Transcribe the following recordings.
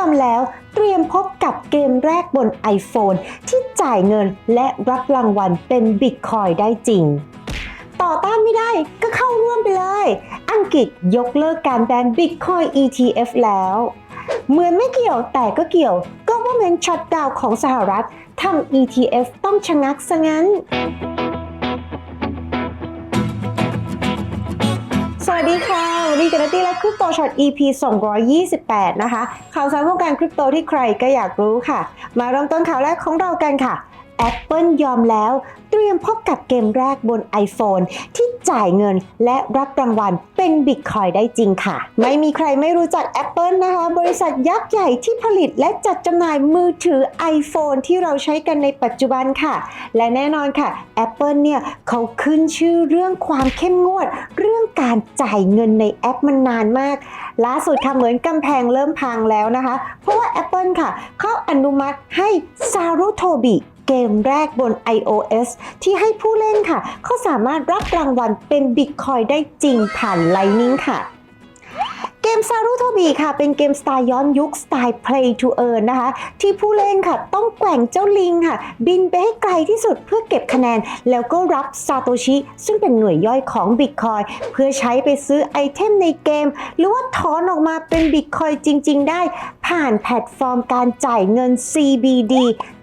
อมแล้ว เตรียมพบกับเกมแรกบน iPhone ที่จ่ายเงินและรับรางวัลเป็นบิตคอยได้จริง ต่อต้านไม่ได้ก็เข้าร่วมไปเลย อังกฤษยกเลิกการแบน Bitcoin ETF แล้วเหมือนไม่เกี่ยวแต่ก็เกี่ยว Government Shutdown ของสหรัฐทำ ETF ต้องชะงักซะงั้น สวัสดีค่ะ นี่กันตี้และคริปโตช็อต EP 228 นะคะข่าวสารวงการคริปโตที่ใครก็อยากรู้ค่ะ มาเริ่มต้นข่าวแรกของเรากันค่ะ Apple ยอมแล้ว เตรียมพบกับเกมแรกบน iPhone ที่จ่ายเงินและรับรางวัลเป็น Bitcoin ได้จริงค่ะ ไม่มีใครไม่รู้จัก Apple นะคะ บริษัทยักษ์ใหญ่ที่ผลิตและจัดจำหน่ายมือถือ iPhone ที่เราใช้กันในปัจจุบันค่ะ และแน่นอนค่ะ Apple เนี่ยเขาขึ้นชื่อเรื่องความเข้มงวด เรื่องการจ่ายเงินในแอปมันนานมาก ล่าสุดค่ะเหมือนกำแพงเริ่มพังแล้วนะคะ เพราะว่า Apple ค่ะเขาอนุมัติให้ Sarutobi เกมแรกบน iOS ที่ให้ผู้เล่นค่ะ เขาสามารถรับรางวัลเป็น Bitcoin ได้จริงผ่าน Lightning ค่ะ เกมซารุโทบีค่ะ เป็นเกมสไตล์ย้อนยุคสไตล์ Play to Earn นะคะ ที่ผู้เล่นค่ะ ต้องแกว่งเจ้าลิงค่ะ บินไปให้ไกลที่สุดเพื่อเก็บคะแนน แล้วก็รับซาโตชิ ซึ่งเป็นหน่วยย่อยของ Bitcoin เพื่อใช้ไปซื้อไอเทมในเกม หรือว่าถอนออกมาเป็น Bitcoin จริง ๆ ได้ ผ่านแพลตฟอร์มการจ่ายเงิน CBD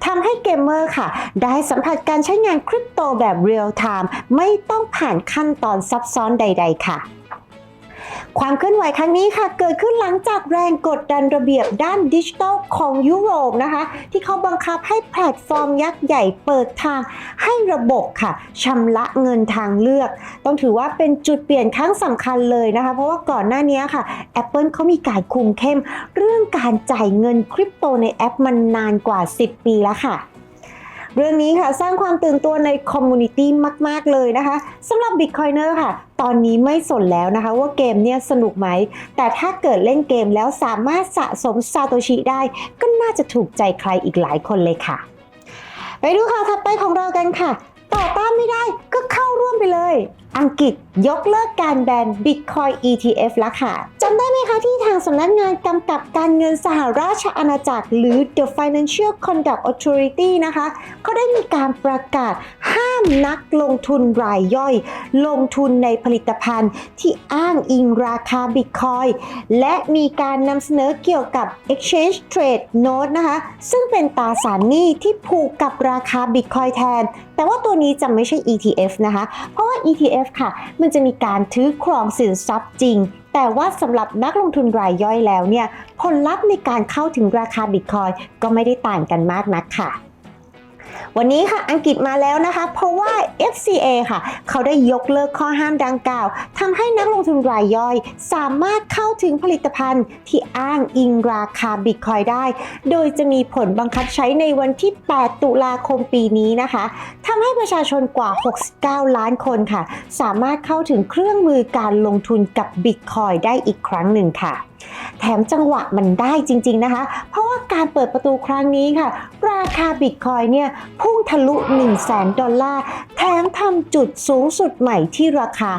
ทำให้เกมเมอร์ค่ะ ได้สัมผัสการใช้งานคริปโตแบบเรียลไทม์ไม่ต้องผ่านขั้นตอนซับซ้อนใด ๆ ค่ะ ความเคลื่อนไหวครั้งนี้ค่ะ เกิดขึ้นหลังจากแรงกดดันระเบียบด้านดิจิทัลของยุโรปนะคะ ที่เขาบังคับให้แพลตฟอร์มยักษ์ใหญ่เปิดทางให้ระบบค่ะชำระเงินทางเลือก ต้องถือว่าเป็นจุดเปลี่ยนครั้งสำคัญเลยนะคะ เพราะว่าก่อนหน้านี้ค่ะ Apple เขามีการคุมเข้ม เรื่องการจ่ายเงินคริปโตในแอปมันนานกว่า 10 ปีแล้วค่ะ เรื่องนี้ค่ะสร้างความตื่นตัวในคอมมูนิตี้มาก ๆ เลยนะคะสำหรับ Bitcoiner ค่ะ ตอนนี้ไม่สนแล้วนะคะ ว่าเกมเนี่ยสนุกไหม แต่ถ้าเกิดเล่นเกมแล้วสามารถสะสมซาโตชิได้ ก็น่าจะถูกใจใครอีกหลายคนเลยค่ะ ไปดูข่าวถัดไปของเรากันค่ะต่อต้านไม่ได้ก็เข้าร่วมไปเลย อังกฤษยกเลิกการแบน Bitcoin ETF แล้วค่ะ ได้ไหมคะที่ทางสำนักงานกำกับการเงินสหราชอาณาจักร หรือ The Financial Conduct Authority นะคะเขาได้มีการประกาศห้ามนักลงทุนรายย่อย ลงทุนในผลิตภัณฑ์ที่อ้างอิงราคา Bitcoin และมีการนำเสนอเกี่ยวกับ Exchange Trade Note นะคะซึ่งเป็นตราสารหนี้ที่ผูกกับราคา Bitcoin แทน แต่ว่าตัวนี้จะไม่ใช่ ETF นะคะ เพราะว่า ETF ค่ะ มันจะมีการถือครองสินทรัพย์จริง แต่ว่าสำหรับนักลงทุนรายย่อยแล้วเนี่ย ผลลัพธ์ในการเข้าถึงราคาบิตคอยก็ไม่ได้ต่างกันมากนักค่ะ วันนี้ค่ะอังกฤษมาแล้วนะคะ เพราะว่า FCA ค่ะ เขาได้ยกเลิกข้อห้ามดังกล่าวทำให้นักลงทุนรายย่อย สามารถเข้าถึงผลิตภัณฑ์ที่อ้างอิงราคาบิตคอยได้ โดยจะมีผลบังคับใช้ในวันที่ 8 ตุลาคมปีนี้นะคะทำให้ประชาชนกว่า 69 ล้านคนค่ะ สามารถเข้าถึงเครื่องมือการลงทุนกับบิตคอยได้อีกครั้งหนึ่งค่ะแถมจังหวะมันได้จริง ๆนะคะ เพราะว่าการเปิดประตูครั้งนี้ค่ะ ราคาบิตคอยเนี่ยพุ่งทะลุ 1 0 0 0 0แดอลลาร์ แถมทำจุดสูงสุดใหม่ที่ราคา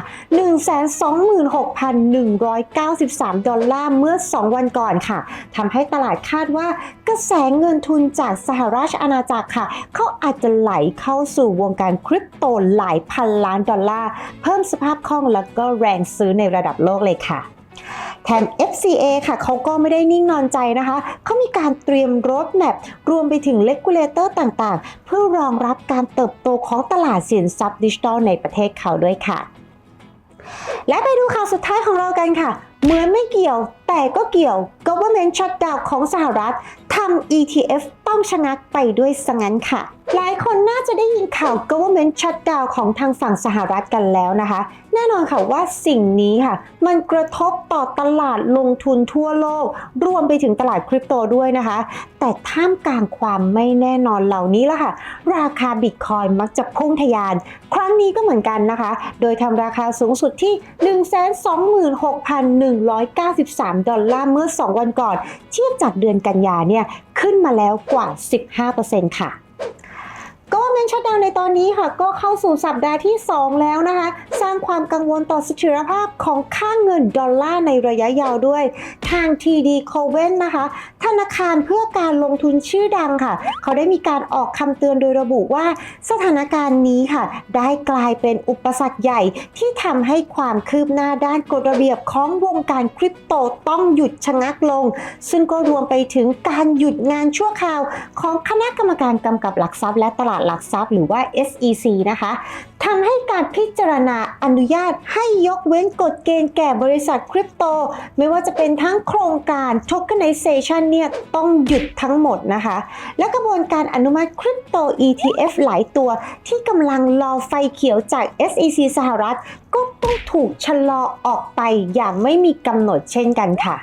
126,193 ดอลลาร์เมื่อ 2 วันก่อนค่ะทำให้ตลาดคาดว่ากระแสเงินทุนจากสหราชอาณาจักรค่ะ เขาอาจจะไหลเข้าสู่วงการคริปโตหลายพันล้านดอลลาร์ เพิ่มสภาพคล่องแล้วก็แรงซื้อในระดับโลกเลยค่ะ แถม FCA ค่ะเขาก็ไม่ได้นิ่งนอนใจนะคะ เขามีการเตรียมรถแมพรวมไปถึงเลกูลเลเตอร์ต่างๆ เพื่อรองรับการเติบโตของตลาดสินทรัพย์ดิจิทัลในประเทศเขาด้วยค่ะ และไปดูข่าวสุดท้ายของเรากันค่ะ เหมือนไม่เกี่ยวแต่ก็เกี่ยว Government Shutdown ของสหรัฐทำ ETF ต้องชะงักไปด้วยสงั้นค่ะ คนน่าจะได้ยินข่าว Government Shutdown ของทางฝั่งสหรัฐกันแล้วนะคะ แน่นอนค่ะว่าสิ่งนี้ค่ะ มันกระทบต่อตลาดลงทุนทั่วโลก รวมไปถึงตลาดคริปโตด้วยนะคะ แต่ท่ามกลางความไม่แน่นอนเหล่านี้ละค่ะ ราคาบิตคอยมักจะพุ่งทะยาน ครั้งนี้ก็เหมือนกันนะคะ โดยทำราคาสูงสุดที่ 126,193 ดอลลาร์เมื่อ 2 วันก่อน เทียบจากเดือนกันยาเนี่ยขึ้นมาแล้วกว่า 15%ค่ะ นชัดดาวในตอนนี้ค่ะ ก็เข้าสู่สัปดาห์ที่ 2 แล้วนะคะ ความกังวลต่อเสถียรภาพของค่าเงินดอลลาร์ในระยะยาวด้วย ทาง TD c o v e n นะคะ ธนาคารเพื่อการลงทุนชื่อดังค่ะ เขาได้มีการออกคำเตือนโดยระบุว่า สถานการณ์นี้ค่ะ ได้กลายเป็นอุปสรรคใหญ่ที่ทำให้ความคืบหน้าด้านกฎระเบียบของวงการคริปโตต้องหยุดชะงักลง ซึ่งก็รวมไปถึงการหยุดงานชั่วคราว ของคณะกรรมการกำกับหลักทรัพย์ และตลาดหลักทรัพย์ หรือว่า SEC นะคะทำให้การพิจารณาอนุญาตให้ยกเว้นกฎเกณฑ์แก่บริษัทคริปโต ไม่ว่าจะเป็นทั้งโครงการ tokenization เนี่ยต้องหยุดทั้งหมดนะคะ และกระบวนการอนุมัติคริปโต ETF หลายตัว ที่กำลังรอไฟเขียวจาก SEC สหรัฐ ก็ต้องถูกชะลอออกไปอย่างไม่มีกำหนดเช่นกันค่ะ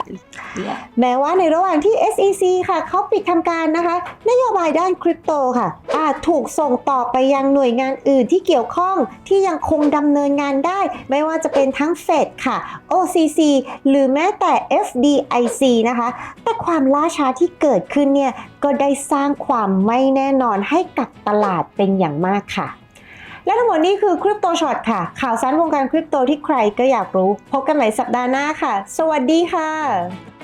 แม้ว่าในระหว่างที่ SEC ค่ะเขาปิดทำการนะคะ นโยบายด้านคริปโตค่ะอาจถูกส่งต่อไปยังหน่วยงานอื่นที่เกี่ยวข้องที่ยังคงดำเนินงานได้ ไม่ว่าจะเป็นทั้งเฟดค่ะ OCC หรือแม้แต่ FDIC นะคะ แต่ความล่าช้าที่เกิดขึ้นเนี่ยก็ได้สร้างความไม่แน่นอนให้กับตลาดเป็นอย่างมากค่ะ และทั้งหมดนี้คือคริปโตช็อตค่ะ ข่าวสารวงการคริปโตที่ใครก็อยากรู้ พบกันใหม่สัปดาห์หน้าค่ะ สวัสดีค่ะ